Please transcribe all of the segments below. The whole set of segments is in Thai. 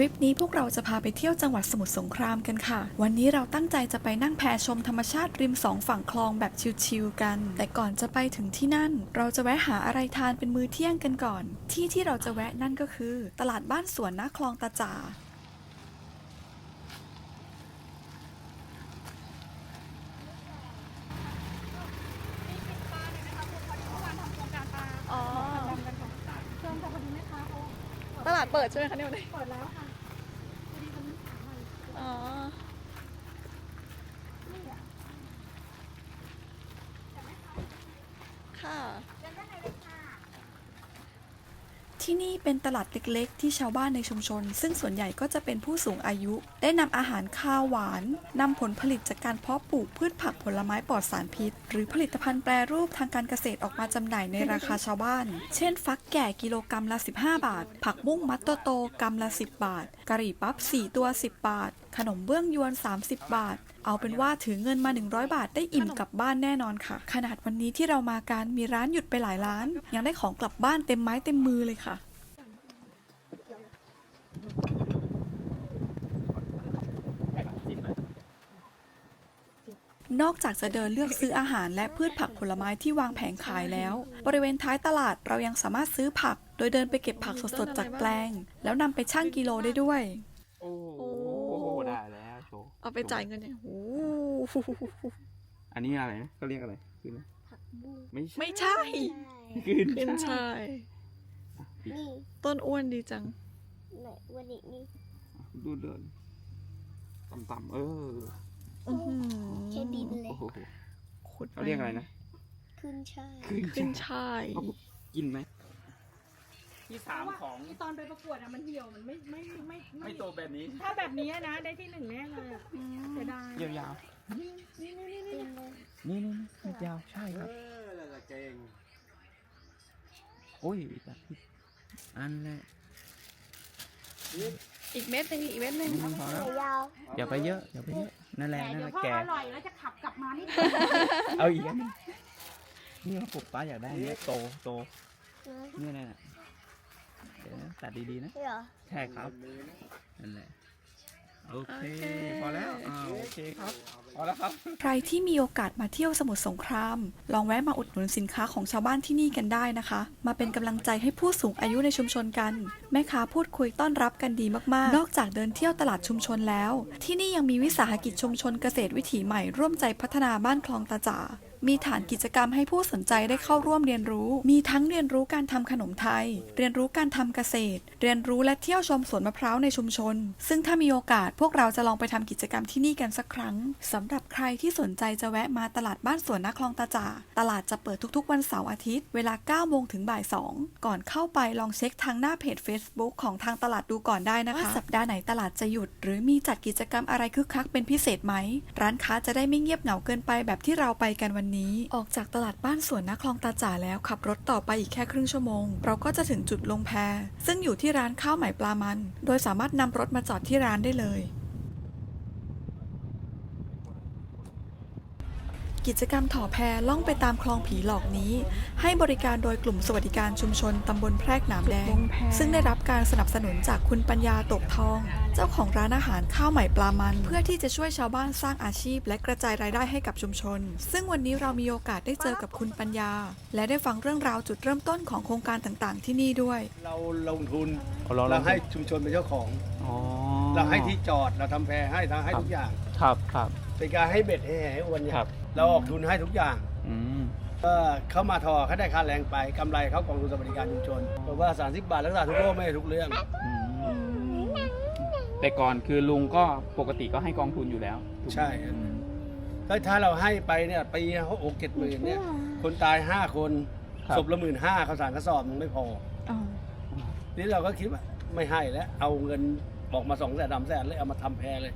ริปนี้พวกเราจะพาไปเที่ยวจังหวัดสมุทรสงครามกันค่ะ วันนี้เราตั้งใจจะไปนั่งแพชมธรรมชาติริมสองฝั่งคลองแบบชิลๆกัน แต่ก่อนจะไปถึงที่นั่น เราจะแวะหาอะไรทานเป็นมื้อเที่ยงกันก่อน ที่ที่เราจะแวะนั่นก็คือ ตลาดบ้านสวนนาคลองตาจ่าอ๋อตลาดเปิดใช่ไหมคะเนี่ยวันนี้เปิดแล้วค่ะพอดีวันนี้ขายใหม่ อ๋อ นี่อะ ค่ะ ที่นี่เป็นตลาดเล็กๆ ที่ชาวบ้านในชุมชน ซึ่งส่วนใหญ่ก็จะเป็นผู้สูงอายุ ได้นำอาหารข้าวหวานนำผลผลิตจากการเพาะปลูกพืชผักผลไม้ปลอดสารพิษ หรือผลิตภัณฑ์แปรรูปทางการเกษตรออกมาจำหน่ายในราคาชาวบ้าน เช่น ฟักแก่กิโลกรัมละ 15 บาท ผักบุ้งมัดโตๆกรัมละ 10 บาทกะหรี่ปั๊บ4ตัว 10 บาท ขนมเบื้องยวน 30 บาท เอาเป็นว่าถือเงินมา 100 บาทได้อิ่มกลับบ้านแน่นอนค่ะ ขนาดวันนี้ที่เรามากันมีร้านหยุดไปหลายร้าน ยังได้ของกลับบ้านเต็มไม้เต็มมือเลยค่ะนอกจากจะเดินเลือกซื้ออาหารและพืชผักผลไม้ที่วางแผงขายแล้ว บริเวณท้ายตลาดเรายังสามารถซื้อผัก โดยเดินไปเก็บผักสดๆจากแปลง แล้วนำไปชั่งกิโลได้ด้วย โอ้โห โอ้ ได้แล้วโชว์ เอาไปจ่ายเงินเนี่ยโอ้อันนี้อะไรนะเขาเรียกอะไรคืออะไรผักบุ้งไม่ใช่ไม่ใช่ คือขึ้นช่าย นี่ต้นอ้วนดีจัง ไหนวันนี้นี่ดูเดินต่ำๆเอออื้อหือเคบินเลยโอ้โหขุดเขาเรียกอะไรนะขึ้นช่ายขึ้นช่ายเขากินไหม ที่สามของที่ตอนไปประกวดอะมันเหี่ยวมันไม่ไม่ไม่ไม่โตแบบนี้ ถ้าแบบนี้นะได้ที่หนึ่งแน่เลยอะเสียดายยาวนี่นี่นี่นี่เต็มเลยๆนี่นี่ยาวใช่ครับโอ้ยแบบอันแหละอีกเม็ดหนึงอีกเม็ดหนึงนี่พอแล้วยาวอย่าไปเยอะอย่าไปเยอะนั่นแหละแต่นั่นเดี๋แหยวละพอแกอร่อยแล้วจะขับกลับมานี่ เอาอีกอันหนึงนี่เขาปลูกป้าอยากได้อันเนี้ยโตโตนะเนี่ยนะเดี๋ ยวนะตัดดีๆนะ เหรอ ใช่ครับ นั่นแหละ โอเค พอแล้วอ่าโอเคครับ พอแล้วครับ ใครที่มีโอกาสมาเที่ยวสมุทรสงคราม ลองแวะมาอุดหนุนสินค้าของชาวบ้านที่นี่กันได้นะคะ มาเป็นกำลังใจให้ผู้สูงอายุในชุมชนกัน แม่ค้าพูดคุยต้อนรับกันดีมากๆ นอกจากเดินเที่ยวตลาดชุมชนแล้ว ที่นี่ยังมีวิสาหกิจชุมชนเกษตรวิถีใหม่ร่วมใจพัฒนาบ้านคลองตาจ่า มีฐานกิจกรรมให้ผู้สนใจได้เข้าร่วมเรียนรู้ มีทั้งเรียนรู้การทำขนมไทย เรียนรู้การทำเกษตร เรียนรู้และเที่ยวชมสวนมะพร้าวในชุมชน ซึ่งถ้ามีโอกาสพวกเราจะลองไปทำกิจกรรมที่นี่กันสักครั้งสำหรับใครที่สนใจจะแวะมาตลาดบ้านสวนนาคลองตาจ่าตลาดจะเปิดทุกๆ วันเสาร์อาทิตย์ เวลา9โมงถึงบ่าย2ก่อนเข้าไปลองเช็คทางหน้าเพจ Facebook ของทางตลาดดูก่อนได้นะคะว่าสัปดาห์ไหนตลาดจะหยุด หรือมีจัดกิจกรรมอะไรคึกคักเป็นพิเศษไหม ร้านค้าจะได้ไม่เงียบเหงาเกินไปแบบที่เราไปกันวันนี้ ออกจากตลาดบ้านสวนนาคลองตาจ่าแล้วขับรถต่อไปอีกแค่ครึ่งชั่วโมง เราก็จะถึงจุดลงแพ ซึ่งอยู่ที่ร้านข้าวใหม่ปลามัน โดยสามารถนำรถมาจอดที่ร้านได้เลย กิจกรรมถ่อแพล่องไปตามคลองผีหลอกนี้ ให้บริการโดยกลุ่มสวัสดิการชุมชนตำบลแพรกหนามแดง ซึ่งได้รับการสนับสนุนจากคุณปัญญาตกทองเจ้าของร้านอาหารข้าวใหม่ปลามัน เพื่อที่จะช่วยชาวบ้านสร้างอาชีพ และกระจายรายได้ให้กับชุมชน ซึ่งวันนี้เรามีโอกาสได้เจอกับคุณปัญญา และได้ฟังเรื่องราวจุดเริ่มต้นของโครงการต่างๆ ที่นี่ด้วย เราลงทุนเราเราให้ชุมชนเป็นเจ้าของ อ๋อเราให้ที่จอดเราทำแพรให้ทำให้ทุกอย่างครับครับเป็นการให้เบ็ดให้แห่ให้อวนเนี่ยครับเราออกทุนให้ทุกอย่างอืมก็เข้ามาทอเขาได้ค่าแรงไปกำไรเข้ากองทุนสวัสดิการชุมชนเพราะว่า 30 บาทรักษาทุกโรคไม่ได้ทุกเรื่อง อืม แต่ก่อนคือลุงก็ปกติก็ให้กองทุนอยู่แล้วถูกไหมใช่ อืมถ้าถ้าเราให้ไปเนี่ยปีเขาอกเจ็ดหมื่นเนี่ย คนตาย5คนครับศพละหมื่นห้าเขาวสารกระสอบมันไม่พอนี่เราก็คิดว่าไม่ให้แล้ว เอาเงินบอกมาสองแสนสามแสนเลยเอามาทำแพรเลย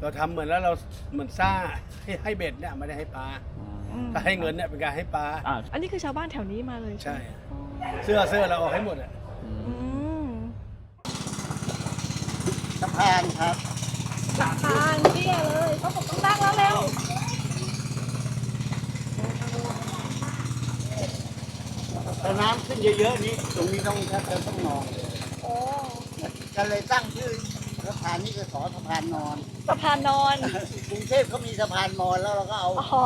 เราทำเหมือนแล้วเราเหมือนซ่าให้ให้เบ็ดเนี่ยไม่ได้ให้ปลาอืมถ้าให้เงินเนี่ยเป็นการให้ปลา อ่าอันนี้คือชาวบ้านแถวนี้มาเลยใช่ ไหมเสื้อเสื้อเราออกให้หมดอะ อืม อืม สะ พานครับสะพานเตี้ยเลยเขาบอกต้องนั่งแล้วเร็วแต่น้ำขึ้นเยอะๆนี้ตรงนี้ต้องแทบจะต้องนอนเลยโอ้ก็เลยตั้งชื่อสะพานนี้คือสอสะพานนอนสะพานนอน กรุงเทพเขามีสะพานนอนแล้วเราก็เอาอ๋อ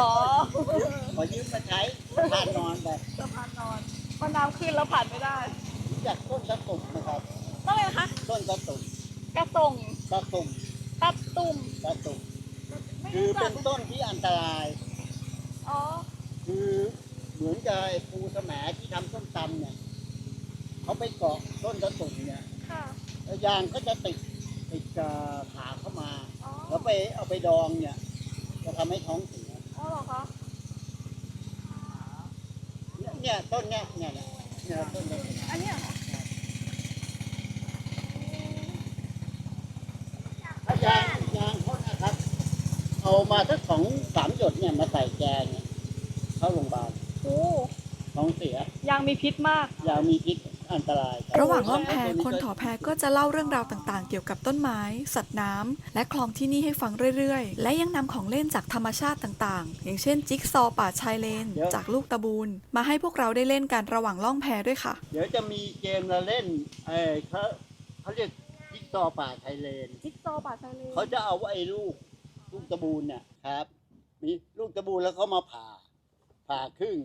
ขอยืมมาใช้สะพานนอนไปสะพานนอนมันน้ำขึ้นแล้วผ่านไม่ได้รู้จักต้นตะตุ่มนะครับ ต้องเลยนะคะ ต้นตะตุ่ม กระส่งตะตุ่มตัดตุ่มตะตุ่มไม่คือรู้จัเป็กนต้นที่อันตราย อ๋อ คือเหมือนกับไอ้ปูสมที่ทำส้มตำเนี่ยเขาไปเกาะต้นตะตุ่มเนี่ยค่ะ แล้วยางก็จะติดติดกับขาเข้ามา อ๋อแล้วไปเอาไปดองเนี่ย จะทำให้ท้องเสียอ๋อเหรอคะ เนี่ยเนี่ยต้นเนี่ยเนี่ยเนี่ยเนี่ยต้นเนี่ยอันเนี้ยเหรอ ถ้ายางยางเขานะครับ เอา มาสักสองสามหยดเนี่ยมาใส่แกงเนี่ยเข้าโรงพยาบาลโอ้ท้องเสียยางมีพิษมาก ยามีพิษอันตรายคบระหว่างล่องแพคนถอแพก็จะเล่าเรื่องราวต่างๆ เกี่ยวกับต้นไม้ สัตว์น้ำและคลองที่นี่ให้ฟังเรื่อยๆ และยังนำของเล่นจากธรรมชาติต่างๆ อย่างเช่น จิ๊กซอว์ป่าชายเลน จากลูกตะบูน มาให้พวกเราได้เล่นกันระหว่างล่องแพด้วยค่ะ เดี๋ยวจะมีเกมเราเล่นเออเขาเขาเรียกจิ๊กซอว์ป่าไทยเลนจิ๊กซอว์ป่าชายเลนเขาจะเอาไอ้ลูกลูก ตะบูนเนี่ยครับ มีลูกตะบูนแล้วเขามาผ่า ผ่าครึ่ง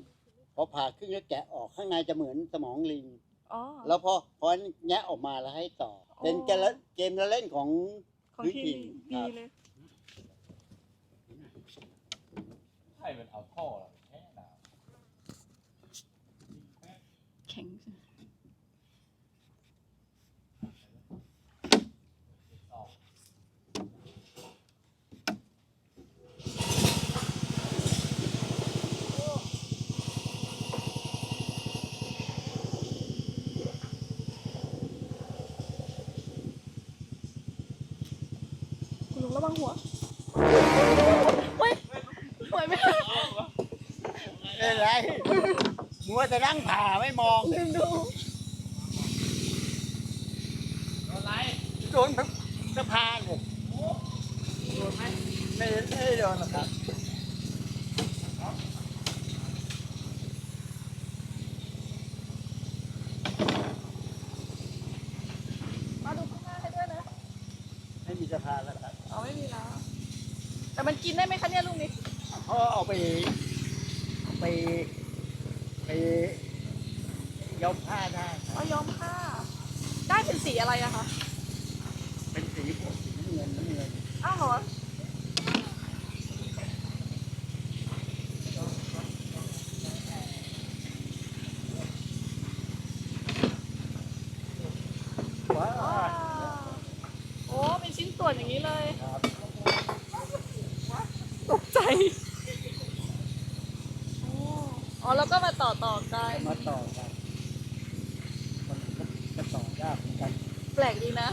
พอผ่าครึ่งแล้วแกะออกข้างในจะเหมือนสมองลิง อ๋อ แล้วพอพอแงะออกมาแล้วให้ต่อ เป็นเกมละเกมละเล่นของของพื้นที่ถิ่นดีครับ เลย ใช่มันเอาท่อเราแค่น้ แข็งคุณลุงระวังหัวเฮ้ยปล่อยไม่ได้ เอ้ยไร มัวแต่นั่งผ่าไม่มองลืมดูโดนสะพานเลยโดนไหมไม่ไม่ได้โดนหรอกครับ มาดูข้างหน้าให้ด้วยนะ ไม่มีสะพานแล้วครับ อ๋อไม่มีแล้ว แต่มันกินได้ไหมคะเนี่ยลูกนี้ เขาเอาไปไปไปย้อมผ้าได้ครับ เอาย้อมผ้า ได้เป็นสีอะไรอะคะ เป็นสีพวกสีน้ำเงินน้ำเงิน อ้าวเหรอ ว้า อ๋อโอ้เป็นชิ้นส่ วนอย่างนี้เลยครับตกใจอ๋ออ๋อแล้วก็มาต่อต่อกัน มาต่อกันมันก็ต่อยากเหมือนกัน แปลกดีนะ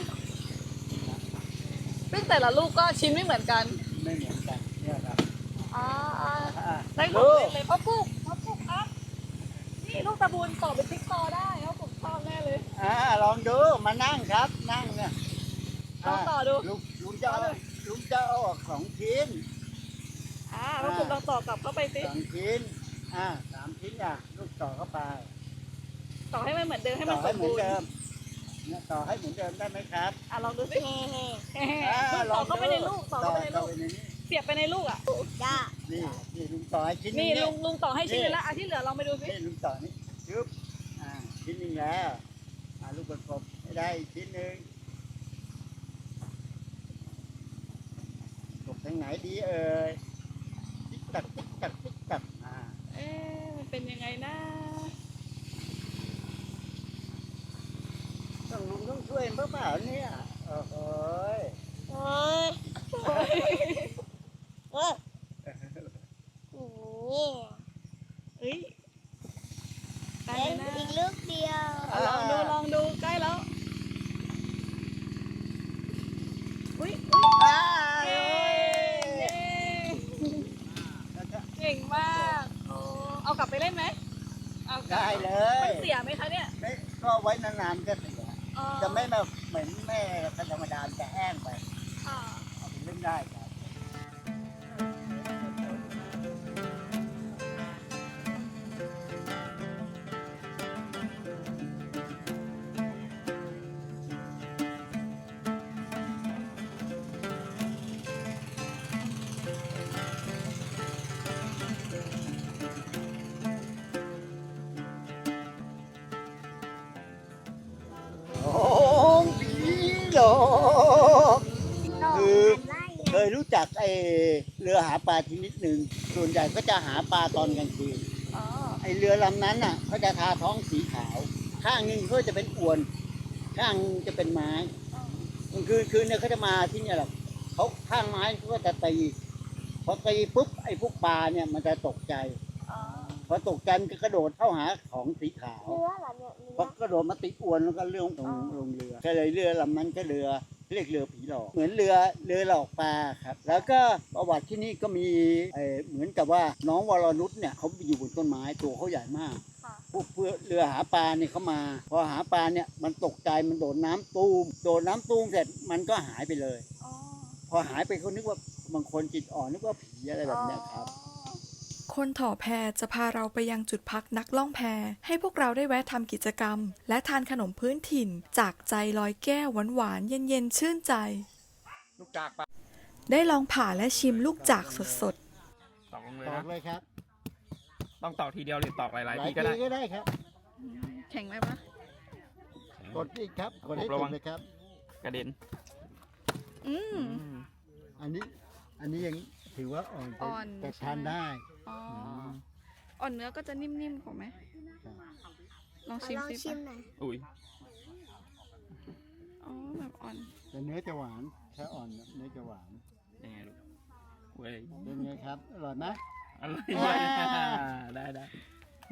ซึ่งแต่ละลูกก็ชิ้นไม่เหมือนกัน ไม่เหมือนกันเนี่ยครับอ่าอ่าได้ของลูเล่กนเลยพ่อปุ๊กพ่อปุ๊กครับนี่ลูกตะบูนต่อเป็นติ๊กซอว์ได้เขาผมชอบแน่เลย อ่าลองดูมานั่งครับนั่งเนี่ย ลองต่อดูลุงลุงจะเอาลุงจะเอาออกสองชิ้นอ่าพ่อปุ๊กลองต่อกลับเข้าไปสิสองชิ้นอ่าสามชิ้นอะลูกต่อเข้าไป ต่อให้มันเหมือนเดิมให้ต่มัอนสให้มเหมือบูนรณ์เดิมเนี่ยต่อให้เหมือนเดิมได้ไหมครับอะลองดูสิอ่าลูกต่อเข้าไปในลูกต่อเข้าไปในต่ลูอกไปในนี้เสียบไปในลูกอะจ้านี่นี่ลุงต่อให้ชิ้นหนี่งลุงลุงต่อให้ชิ้นเลยละอะที่เหลือลองไปดูสินี่ลุงต่อนี่ยึบอ่าชิ้นหนึงแล้วอ่าลูกประกบให้ได้อีกชิ้นหนึ่งกบทางไหน ดีเอ่ยติ๊กตักติ๊กตักติ๊กตักอ่าเอ๊ะมันเป็นยังไงนะต้องลุงต้องช่วยเปล่าๆเนี่ย ยรู้จักไอเรือหาปลาชนิดหนึ่งส่วนใหญ่ก็จะหาปลาตอนกลางคืนอ๋อไอเรือลำนั้นน่ะเขาจะทาท้องสีขาว ข้างหนึงก็จะเป็นอวน ข้างหนึ่งจะเป็นไม้กลางคืนคืนเนี่ยเขาจะมาที่เนี่ยแหละเขาข้างไม้เขาก็จะตีพอตีปุ๊บไอ้พวกปลาเนี่ยมันจะตกใจอ๋อพอตกใจมันก็กระโดดเข้าหาของสีขาวเนื้อเหรอเนี่ยเนื้พออกระโดดมาติดอวนแล้วก็เรื่องลงลงเรือก็เลยเรือลำนั้นก็เรือ เรียกเรือผีหลอก เหมือนเรือเรือหลอกปลาครับ แล้วก็ประวัติที่นี่ก็มีเอ่อเหมือนกับว่าน้องวรนุชเนี่ยเขาอยู่บนต้นไม้ตัวเขาใหญ่มาก ค่ะพวกเพื่อเรือหาปลาเนี่ยเขามา พอหาปลาเนี่ยมันตกใจมันโดดน้ำตูมโดดน้ำตูมเสร็จมันก็หายไปเลย อ๋อพอหายไปเขานึกว่าบางคนจิตอ่อนนึกว่าผีอะไรแบบเนี้ยครับ คนถ่อแพจะพาเราไปยังจุดพักนักล่องแพ ให้พวกเราได้แวะทำกิจกรรม และทานขนมพื้นถิ่น จากใจลอยแก้วหวานๆเย็นๆชื่นใจ ลูกจากปะได้ลองผ่าและชิมลูกจากสดตอกลงเลยตอนะกเลยครับต้องตอกทีเดียวหรือตอกหลายหลายๆทีทีก็ได้ ก็ได้ครับๆแข็งไหมปะกดอีกครับ กดให้ระสุวัดงเลยครับ กระเด็นอืมอืม อันนี้ อันนี้ยังถือว่าอ่อนแต่อ่อนแต่ใช่ทานไหม ได้ อ๋อมอ่อนเนื้อก็จะนิ่มๆของไหมครับลองขอชิมลองสิชิมปะหน่อยอุ้ยอ๋อแบบอ่อนแต่เนื้อจะหวานถ้าอ่อนเนื้อจะหวานยังไงลูกเว้ยเป็นไงครับอร่อยไหมอร่อยอ่าได้ได้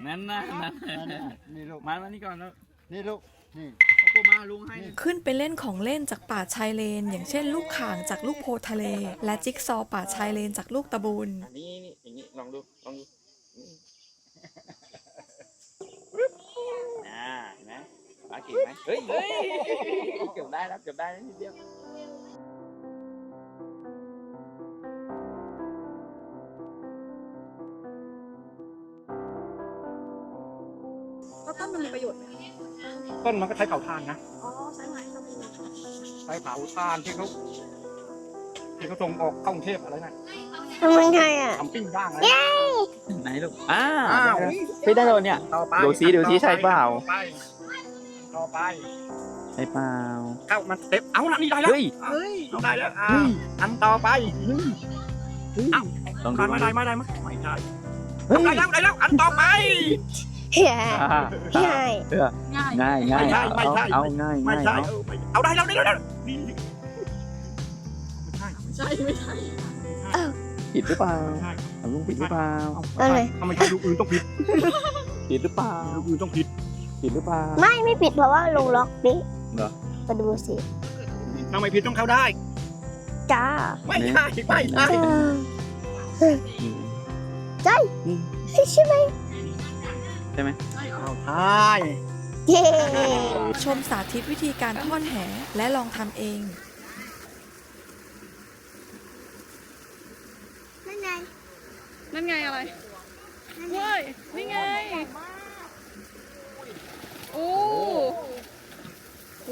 นั่นนะนั่นนั่นนะน่ะนี่ลูกมามานี่ก่อนแล้วนี่ลูกนี่เอาปูมาลุงให้ขึ้นไปเล่นของเล่นจากป่าชายเลน อย่างเช่นลูกข่างจากลูกโพทะเล และจิ๊กซอว์ป่าชายเลนจากลูกตะบูนอันนี้ นี่อย่างนี้ลองดู ลองดูนี่อ่าเห็นไหมปลาเก่งไหมเฮ้ย เกือบได้แล้วเกือบได้แล้วนิดเดียวแล้วต้นมันมีประโยชน์ไหมต้นมันก็ใช้เผาถ่านนะอ๋อใช้ไม้ตะบูนใช้เผาถ่านที่เขาที่เขาส่งออกเข้ากรุงเทพอะไรนะ ทำยังไงอะทำปิ้งย่างอะไรไหนลูกอ้าอ้าวพี่ได้โดนเนี่ย ต่อไปดูซิดูซิใช่เปล่า ต่อไปต่อไปใช่เปล่าเข้ามันเต็ปเอาละนี่ได้แล้วเฮ้ยเฮ้ยเอาได้แล้วอ่าอันต่อไปเอ้าลองดูผ่านลอไม่งได้ดูไม่ได้มั้ยไม่ได้เฮ้ยได้แล้วได้แล้วอันต่อไปเฮ้ยอ่าใช่เออง่ายง่ายง่ายไม่ใช่เอาไม่ใช่ เอาง่ายไม่ง่ายใช่เอาเออไม่เอาได้แล้วได้แล้วได้แล้วนี่นี่ไม่ใช่ใช่ไม่ใช่ ผิดหรือเปล่าไม่ใช่เอาลุงผิดหรือเปล่าอะไรทำไมใช่ลูกอื่นต้องผิดผิดหรือเปล่าลูกอื่นต้องผิดผิดหรือเปล่า ไม่ไม่ปิดเพราะว่าลงล็อกนี้เหรอ มาดูสิทำไมผิดต้องเข้าได้ จ้าไม่ใช่ไม่ใช่เอออืมใช่อืมใช่ไหมใช่ไหมเอาใช่เย้ ชมสาธิตวิธีการทอดแหและลองทำเอง นั่นไง นั่นไงอะไรเว้ยนี่ไงโอ้โห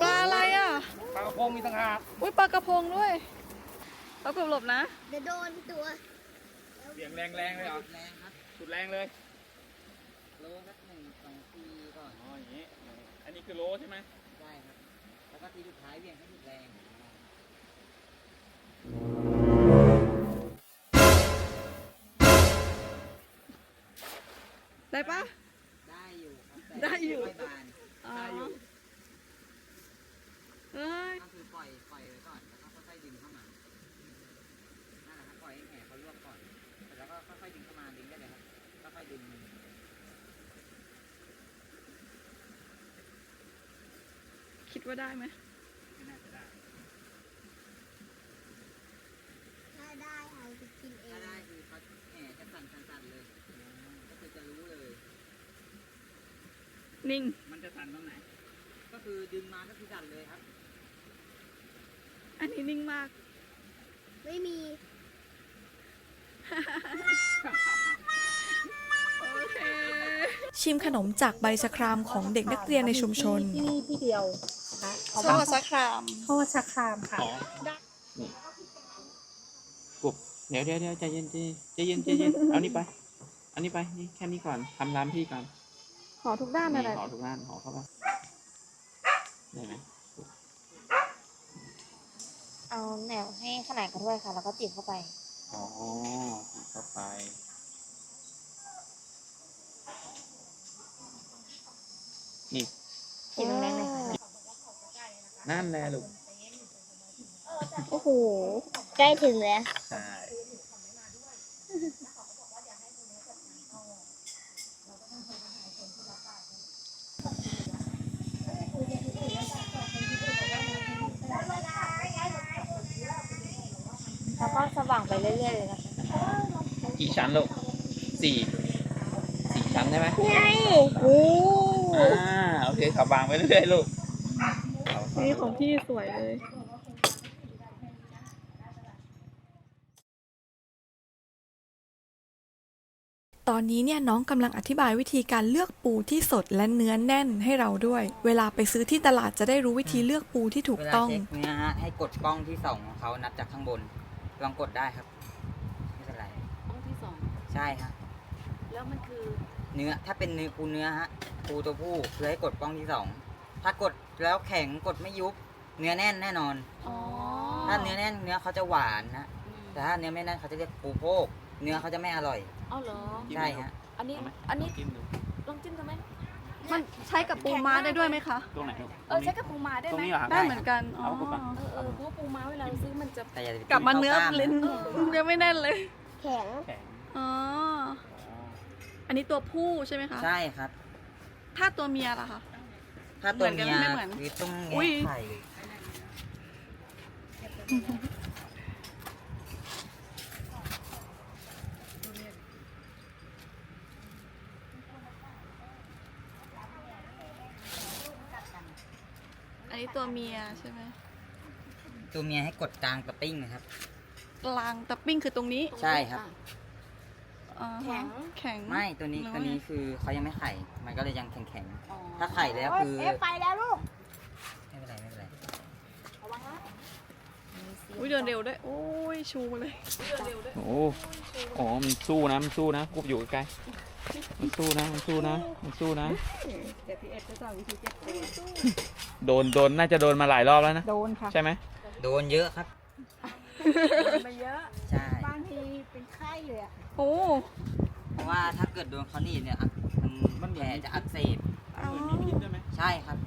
ปลาอะไรอะปลากระพงมีต่างหากอุ้ยปลากระพงด้วยเอาเกือบหลบนะเดี๋ยวโดนตัวเสียงแรงแรงเลยเหรอแรงครับสุดแรงเลยโลสักหนึ่งสองทีก่อนอ๋ออย่างนี้อันนี้คือโลใช่ไหมได้ครับแล้วก็ทีสุดท้ายเบี่ยงให้หยุดแรง ได้ปะ ได้อยู่ครับแต่ได้อยู่ไม่บานได้อยู่เฮ้ยก็คือปล่อยปล่อยไว้ก่อนแล้วก็ค่อยๆดึงเข้ามานั่นแหละครับปล่อยให้แหเขาลวกก่อนแล้วก็ค่อยๆดึงเข้ามาดึงได้เลยครับค่อยๆดึงคิดว่าได้ไหมไม่น่าจะได้ ถ้าได้เอาไปกินเอ ถ้าง ได้คือเขาแหจะสั่ นๆๆเลยก็คือจะรู้เลยนิ่ง มันจะสั่นตรงไหน ก็คือดึงมาก็คือดันเลยครับ อันนี้นิ่งมาก ไม่มีชิมขนมจากใบชะครามของเด็กนักเรียนในชุมชน ที่นี่ที่เดียวนะคะเอาโซมาชะคราม โทษชะครามค่ะ อ๋อนี่กบเดี๋ยวเดี๋ยวเดี๋ยวใจเย็นใจใจเย็นใจเย็น เอานี่ไป อันนี้ไป นี่แค่นี้ก่อนทำตามพี่ก่อน ขอทุกด้านนี่อะไรห่อทุกด้านห่อเข้าไปได้ไหมเอาแนวให้ขนาดกันด้วยค่ะ แล้วก็ติดเข้าไป อ๋อติดเข้าไปนี่ติดแรงๆเลยค่ะนั่นแหละลูก โอ้โห ใกล้ถึงแล้ว ใช่ แล้วก็สว่างไปเรื่อยๆเลยนะคะกี่ชั้นลูกสี่สี่ชั้นใช่ไหมไงโอ้อ่าโอเคขับวางไปเรื่อยๆลูกนี่ของพี่สวยเลยตอนนี้เนี่ยน้องกำลังอธิบายวิธีการเลือกปูที่สดและเนื้อแน่นให้เราด้วย เวลาไปซื้อที่ตลาดจะได้รู้วิธีเลือกปูที่ถูกเวลาต้องเช็คเนื้อฮะให้กดกล้องที่สองของเขานับจากข้างบน ลองกดได้ครับ ไม่เป็นไรห้องที่สองใช่ฮะแล้วมันคือเนื้อถ้าเป็นเนื้อปูเนื้อฮะปูตัวผู้คือให้กดกล้องที่สองถ้ากดแล้วแข็งกดไม่ยุบ เนื้อแน่นแน่นอน อ๋อถ้าเนื้อแน่นเนื้อเขาจะหวานนะแต่ถ้าเนื้อไม่แน่นเขาจะเรียกปูโพกเนื้อเขาจะไม่อร่อย เอาเหรอ ใช่ฮะ อันนี้เอาไหมอันนี้ลงจิ้มดูลองจิ้มดูไหม มันใช้กับปูม้าได้ด้วยไหมคะ ตรงไหนลูกเออใช้กับปูม้าได้ตรงไหมนี้เหรอครับได้เหมือนกัน อ๋อ เอากลับมาเออเออเพราะว่าปูม้าเวลาเราซื้อมันจะแต่อย่าไปกลับมาข้เนื้อล้ลิ้นยังไม่แน่นเลย แข็ง แข็งอ๋อ อันนี้ตัวผู้ใช่ไหมคะ ใช่ครับ ถ้าตัวเมียล่ะคะ ถ้าตัวเหมือนกันเมียไม่เหมือน คือต้องอุ๊แงะยไข่ นนี้ตัวเมียใช่ไหมตัวเมียให้กดกลางตะปิ้งนะครับ กลางตะปิ้งคือตรงนี้ใช่ครับ อ่าฮะแข็งไม่ตัวนี้หรือตัวว่านี้คือเขายังไม่ไข่ มันก็เลยยังแข็งๆ ถ้าไข่แล้วคือ เอ๊ะไปแล้วลูกไม่เป็นไรไม่เป็นไรอุ้ยเดินเร็วด้วยโอ้ยชูมาเลย โอ้โอ้มันสู้นะมันสู้นะกุบอยู่ใกล้ๆ มันสู้นะมันสู้นะมันสู้นะ เดี๋ยวพี่เอ็ดจะสอนวิธีเก็บตัวโดนโดนน่าจะโดนมาหลายรอบแล้วนะ โดนค่ะ ใช่ไหมโดนเยอะครับ มาเยอะ ใช่ บางทีเป็นไข้เลยอะโอ้เพราะว่าถ้าเกิดโดนเขาหนีบเนี่ยอะมันแผลจะอักเสบ ใช่ครับ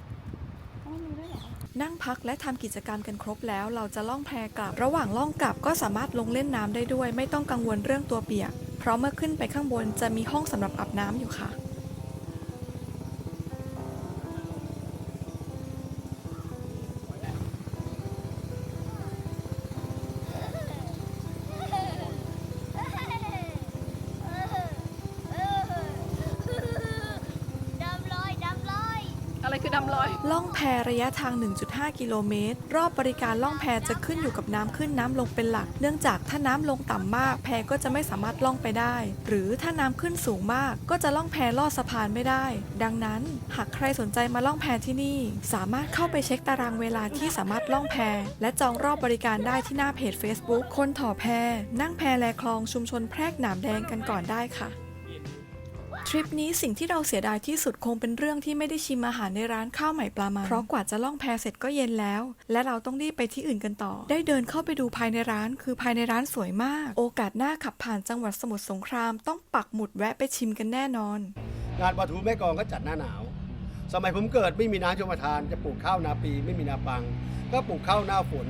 นั่งพักและทำกิจกรรมกันครบแล้ว เราจะล่องแพกลับ ระหว่างล่องกลับก็สามารถลงเล่นน้ำได้ด้วย ไม่ต้องกังวลเรื่องตัวเปียก เพราะเมื่อขึ้นไปข้างบนจะมีห้องสำหรับอาบน้ำอยู่ค่ะ ระยะทาง 1.5 กิโลเมตร รอบบริการล่องแพจะขึ้นอยู่กับน้ำขึ้นน้ำลงเป็นหลัก เนื่องจากถ้าน้ำลงต่ำมาก แพก็จะไม่สามารถล่องไปได้ หรือถ้าน้ำขึ้นสูงมาก ก็จะล่องแพลอดสะพานไม่ได้ ดังนั้น หากใครสนใจมาล่องแพที่นี่ สามารถเข้าไปเช็คตารางเวลาที่สามารถล่องแพ และจองรอบบริการได้ที่หน้าเพจ Facebook คนถ่อแพนั่งแพแลคลองชุมชนแพรกหนามแดงกันก่อนได้ค่ะ ทริปนี้สิ่งที่เราเสียดายที่สุดคงเป็นเรื่องที่ไม่ได้ชิมอาหารในร้านข้าวใหม่ปลามันเพราะกว่าจะล่องแพเสร็จก็เย็นแล้ว และเราต้องรีบไปที่อื่นกันต่อ ได้เดินเข้าไปดูภายในร้าน คือภายในร้านสวยมาก โอกาสหน้าขับผ่านจังหวัดสมุทรสงครามต้องปักหมุดแวะไปชิมกันแน่นอน งานปลาทูแม่กองก็จัดหน้าหนาว สมัยผมเกิดไม่มีน้ำชมทาน จะปลูกข้าวนาปีไม่มีนาปัง ก็ปลูกข้าวหน้าฝน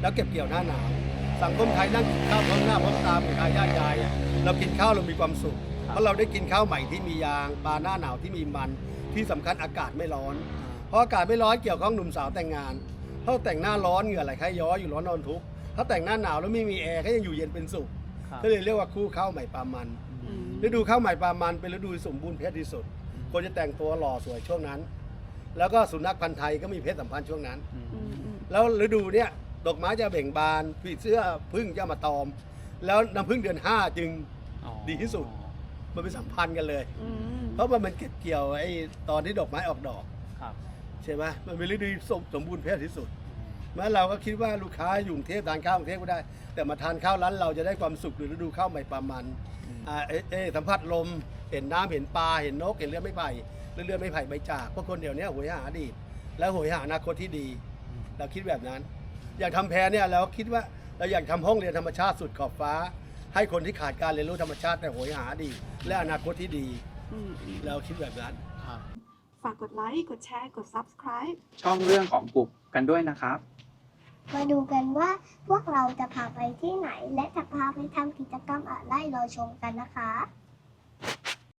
แล้วเก็บเกี่ยวหน้าหนาว สังคมไทยนั่งกินข้าวพร้อมหน้าพร้อมตาเปู่ตายายยายเรากินข้าวเรามีความสุข เพราะเราได้กินข้าวใหม่ที่มียางปลาหน้าหนาวที่มีมันที่สำคัญอากาศไม่ร้อน เพราะอากาศไม่ร้อนเกี่ยวข้องหนุ่มสาวแต่งงานถ้าแต่งหน้าร้อนเหงื่อไหลคล้ายย้อยอยู่ร้อนนอนทุกข์ถ้าแต่งหน้าหนาวแล้วไม่มีแอร์ก็ยังอยู่เย็นเป็นสุขก็เลยเรียกว่าคู่ข้าวใหม่ปลามันฤดูข้าวใหม่ปลามันเป็นฤดูสมบูรณ์เพชรที่สุดคนจะแต่งตัวหล่อสวยช่วงนั้น แล้วก็สุนัขพันธ์ไทยก็มีเพศสัมพันธ์ช่วงนั้นแล้วฤดูเนี้ยดอกไม้จะเบ่งบานผีเสื้อพึ่งจะมาตอม แล้วน้ำพึ่งเดือนห้าจึงอ๋อดีที่สุด มันเป็นสัมพันธ์กันเลย อืมเพราะว่ามันเก็บเกี่ยวไอ้ตอนที่ดอกไม้ออกดอก ครับใช่ไหมมันเป็นฤดูสมสมบูรณ์เพศที่สุดแม้เราก็คิดว่าลูกค้าอยู่กรุงเทพทานข้าวกรุงเทพก็ได้ แต่มาทานข้าวร้านเราจะได้ความสุขหรือฤดูข้าวใหม่ปลามันอ่าเอ๊ะเอ๊ะสัมผัสลม เห็นน้ำเห็นปลา เห็นนก เห็นเลือดไม่ไผ่เลือดเลือดไม่ไผ่ใบจากเพราะคนเดี๋ยวนี้หวยหาอดีตแล้วหวยหาอนาคตที่ดี เราคิดแบบนั้น อยากทำแพรเนี่ยเราคิดว่าเราอยากทำห้องเรียนธรรมชาติสุดขอบฟ้า ให้คนที่ขาดการเรียนรู้ธรรมชาติแต่หวยหาอดีตและอนาคตที่ดีเราคิดแบบนั้นฝากกดไลค์ กดแชร์ กด subscribe ช่องเรื่องของกลุ่มกันด้วยนะครับ มาดูกันว่าพวกเราจะพาไปที่ไหน และจะพาไปทำกิจกรรมอะไรรอชมกันนะคะ